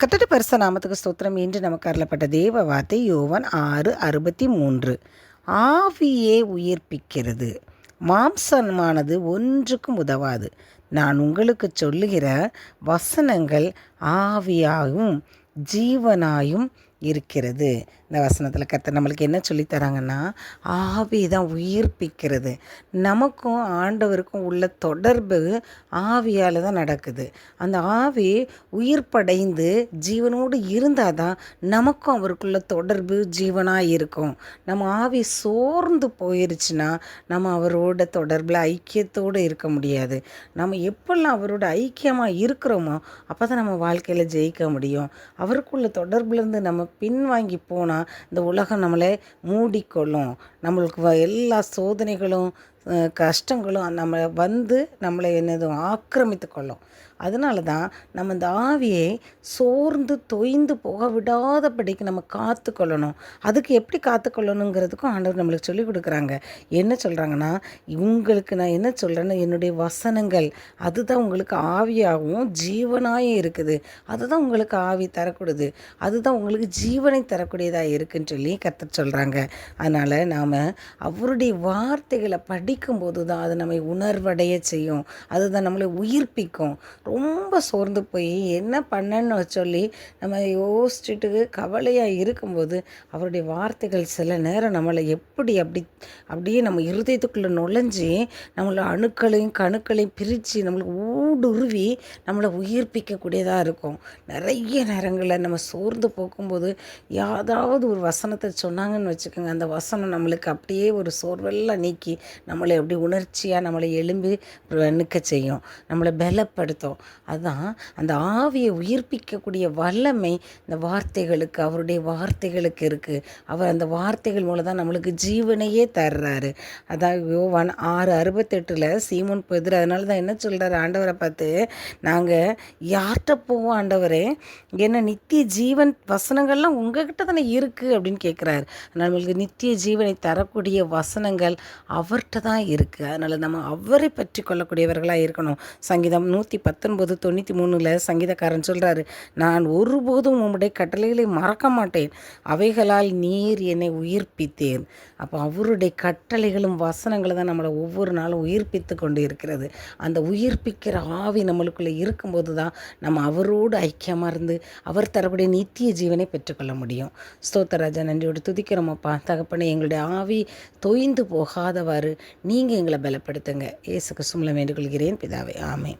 கத்தட்டு பரிச நாமத்துக்கு ஸ்தோத்திரம். என்று நமக்கு அருளப்பட்ட தேவ வார்த்தை யோவன் ஆறு அறுபத்தி மூன்று ஆவியே உயிர்ப்பிக்கிறது. மாம்சமானது ஒன்றுக்கும் உதவாது. நான் உங்களுக்கு சொல்லுகிற வசனங்கள் ஆவியாயும் ஜீவனாயும் இருக்கிறது. இந்த வசனத்தில் கத்த நம்மளுக்கு என்ன சொல்லித்தராங்கன்னா ஆவி தான் உயிர்ப்பிக்கிறது. நமக்கும் ஆண்டவருக்கும் உள்ள தொடர்பு ஆவியால் தான் நடக்குது. அந்த ஆவி உயிர்ப்படைந்து ஜீவனோடு இருந்தால் தான் நமக்கும் அவருக்குள்ள தொடர்பு ஜீவனாக இருக்கும். நம்ம ஆவி சோர்ந்து போயிருச்சுன்னா நம்ம அவரோட தொடர்பில் ஐக்கியத்தோடு இருக்க முடியாது. நம்ம எப்பெல்லாம் அவரோட ஐக்கியமாக இருக்கிறோமோ அப்போ தான் நம்ம வாழ்க்கையில் ஜெயிக்க முடியும். அவருக்குள்ள தொடர்புலேருந்து நம்ம பின்வாங்கி போனால் இந்த உலகம் நம்மளை மூடிக்கொள்ளும். நம்மளுக்கு எல்லா சோதனைகளும் கஷ்டங்களும் நம்ம வந்து நம்மளை என்னதும் ஆக்கிரமித்து கொள்ளும் அதனால தான் நம்ம இந்த ஆவியை சோர்ந்து தொய்ந்து போக விடாதபடிக்கு நம்ம காத்துக்கொள்ளணும். அதுக்கு எப்படி காத்துக்கொள்ளணுங்கிறதுக்கும் ஆண்டவர் நம்மளுக்கு சொல்லிக் கொடுக்குறாங்க. என்ன சொல்கிறாங்கன்னா உங்களுக்கு நான் என்ன சொல்கிறேன்னா என்னுடைய வசனங்கள் அதுதான் உங்களுக்கு ஆவியாகவும் ஜீவனாயும் இருக்குது. அதுதான் உங்களுக்கு ஆவி தரக்கூடாது அதுதான் உங்களுக்கு ஜீவனை தரக்கூடியதாக இருக்குன்னு சொல்லி கற்று சொல்கிறாங்க அதனால் நாம் அவருடைய வார்த்தைகளை படி படிக்கும்போது தான் அது நம்மை உணர்வடைய செய்யும். அதுதான் நம்மளை உயிர்ப்பிக்கும். ரொம்ப சோர்ந்து போய் என்ன பண்ணன்னு சொல்லி நம்ம யோசிச்சுட்டு கவலையாக இருக்கும்போது அவருடைய வார்த்தைகள் சில நேரம் நம்மளை எப்படி அப்படி அப்படியே நம்ம இருதயத்துக்குள்ளே நுழைஞ்சி நம்மளை அணுக்களையும் கணுக்களையும் பிரித்து நம்மளுக்கு ஊடுருவி நம்மளை உயிர்ப்பிக்கக்கூடியதாக இருக்கும். நிறைய நேரங்களில் நம்ம சோர்ந்து போக்கும்போது யாராவது ஒரு வசனத்தை சொன்னாங்கன்னு வச்சுக்கோங்க. அந்த வசனம் நம்மளுக்கு அப்படியே ஒரு சோர்வெல்லாம் நீக்கி நம்மளை அப்படி உணர்ச்சியாக நம்மளை எலும்பி நிற்க செய்யும். நம்மளை பலப்படுத்தும். அதுதான் அந்த ஆவியை உயிர்ப்பிக்கக்கூடிய வல்லமை இந்த வார்த்தைகளுக்கு அவருடைய வார்த்தைகளுக்கு இருக்குது அவர் அந்த வார்த்தைகள் மூலம் தான் நம்மளுக்கு ஜீவனையே தர்றாரு. அதான் யோவான் ஆறு அறுபத்தெட்டில் சீமோன் பெதிர் அதனால தான் என்ன சொல்கிறார் ஆண்டவரை பார்த்து நாங்கள் யார்கிட்ட போவோம் ஆண்டவரே? என்ன நித்திய ஜீவன் வசனங்கள்லாம் உங்ககிட்ட தானே இருக்குது அப்படின்னு கேட்குறாரு நம்மளுக்கு நித்திய ஜீவனை தரக்கூடிய வசனங்கள் அவர்கிட்ட தான் இருக்குது அதனால் நம்ம அவரை பற்றி கொள்ளக்கூடியவர்களாக இருக்கணும். சங்கீதம் நூற்றி பத்தொன்பது தொண்ணூற்றி மூணில் சங்கீதக்காரன் சொல்கிறாரு நான் ஒருபோதும் உம்முடைய கட்டளைகளை மறக்க மாட்டேன். அவைகளால் நீர் என்னை உயிர்ப்பித்தேன் அப்போ அவருடைய கட்டளைகளும் வசனங்களும் தான் நம்மளை ஒவ்வொரு நாளும் உயிர்ப்பித்து கொண்டு இருக்கிறது அந்த உயிர்ப்பிக்கிற ஆவி நம்மளுக்குள்ளே இருக்கும்போது தான் நம்ம அவரோடு ஐக்கியமாக இருந்து அவர் தரக்கூடிய நித்திய ஜீவனை பெற்றுக்கொள்ள முடியும். ஸ்தோத்தராஜா நன்றியோடு துதிக்கிறோமப்பா தகப்பனே எங்களுடைய ஆவி தொய்ந்து போகாதவாறு நீங்கள் எங்களை பலப்படுத்துங்க. இயேசு கிறிஸ்துமில் வேண்டுகொள்கிறேன். பிதாவை ஆமேன்.